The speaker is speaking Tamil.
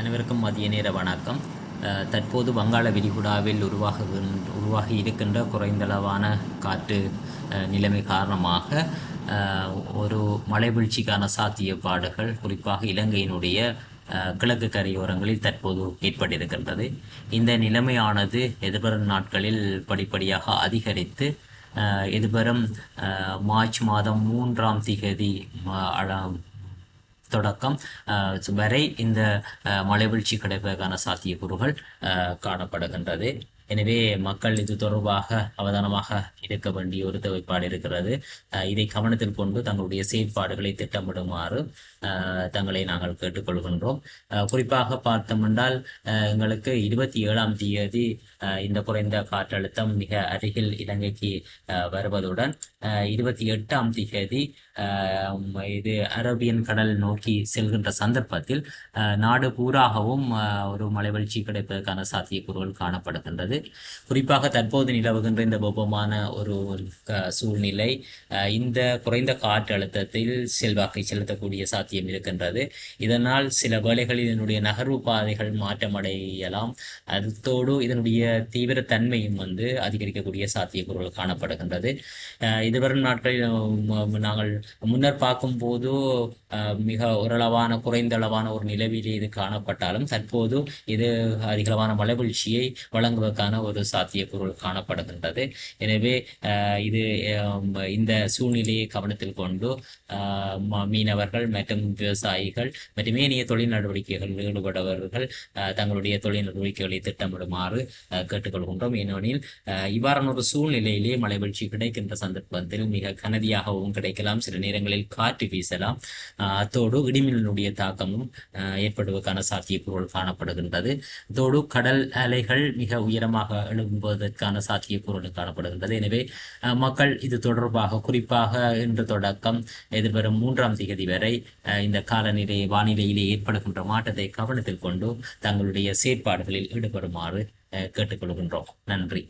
அனைவருக்கும் மதிய நேர வணக்கம். தற்போது வங்காள விரிகுடாவில் உருவாக உருவாகி இருக்கின்ற குறைந்தளவான காற்று நிலைமை காரணமாக ஒரு மலைவீழ்ச்சிக்கான சாத்தியப்பாடுகள் குறிப்பாக இலங்கையினுடைய கிழக்கு கரையோரங்களில் தற்போது ஏற்பட்டிருக்கின்றது. இந்த நிலைமையானது எதிர்வரும் நாட்களில் படிப்படியாக அதிகரித்து எதிர்வரும் மார்ச் மாதம் மூன்றாம் திகதி தொடக்கம். அஹ், வரை இந்த அஹ், கிடைப்பதற்கான சாத்தியக்கூறுகள் அஹ், காணப்படுகின்றது. எனவே மக்கள் இது தொடர்பாக அவதானமாக இருக்க வேண்டிய ஒரு தேவைப்பாடு இருக்கிறது. அஹ், இதை கவனத்தில் கொண்டு தங்களுடைய செயற்பாடுகளை திட்டமிடுமாறு தங்களை நாங்கள் கேட்டுக்கொள்கின்றோம். அஹ், குறிப்பாக பார்த்தோமென்றால் அஹ், எங்களுக்கு இருபத்தி ஏழாம் தேதி அஹ், இந்த குறைந்த காற்றழுத்தம் மிக அருகில் இலங்கைக்கு அஹ், வருவதுடன் அஹ், இருபத்தி எட்டாம் தேதி இது அரேபியன் கடல் நோக்கி செல்கின்ற சந்தர்ப்பத்தில் அஹ், நாடு பூராகவும் ஒரு மலைவீழ்ச்சி கிடைப்பதற்கான சாத்தியக்கூறுகள் காணப்படுகின்றது. குறிப்பாக தற்போது நிலவுகின்ற இந்த வெப்பமான ஒரு சூழ்நிலை இந்த குறைந்த காற்று அழுத்தத்தில் செல்வாக்கை செலுத்தக்கூடிய சாத்தியம் இருக்கின்றது. இதனால் சில வேளைகளில் இதனுடைய நகர்வு பாதைகள் மாற்றமடையலாம். அதோடு இதனுடைய தீவிரத்தன்மையும் வந்து அதிகரிக்கக்கூடிய சாத்தியக்கூறுகள் காணப்படுகின்றது. இதுவரும் நாட்களில் நாங்கள் முன்னர் பார்க்கும்போது மிக ஓரளவான குறைந்த அளவான ஒரு நிலவிலே இது காணப்பட்டாலும் தற்போது இது அதிகளவான மழைவீழ்ச்சியை ஆபத்தான ஒரு சாத்தியக்கூறுகள் காணப்படுகின்றது. எனவே இது இந்த சூழ்நிலையை கவனத்தில் கொண்டு மீனவர்கள் மற்றும் விவசாயிகள் மற்றும் ஏனைய தொழில் நடவடிக்கைகளில் ஈடுபடுபவர்கள் தங்களுடைய தொழில் நடவடிக்கைகளை திட்டமிடுமாறு கேட்டுக்கொள்கின்றோம். ஏனெனில் இவ்வாறான ஒரு சூழ்நிலையிலே மலைவீழ்ச்சி கிடைக்கின்ற சந்தர்ப்பத்தில் மிக கனதியாகவும் கிடைக்கலாம். சில நேரங்களில் காற்று வீசலாம். அஹ், அத்தோடு இடிமின்னலுடைய தாக்கமும் அஹ், ஏற்படுவதற்கான சாத்தியப்பொருள் காணப்படுகின்றது. அதோடு கடல் அலைகள் மிக உயரமாக எழும்புவதற்கான சாத்தியக்கூறுகள் காணப்படுகின்றது. எனவே அஹ், மக்கள் இது தொடர்பாக குறிப்பாக இன்று தொடக்கம் எதிர்வரும் மூன்றாம் தேதி வரை இந்த காலநிலை வானிலையிலே ஏற்படுகின்ற மாற்றத்தை கவனத்தில் கொண்டு தங்களுடைய செயற்பாடுகளில் ஈடுபடுமாறு கேட்டுக்கொள்கின்றோம். நன்றி.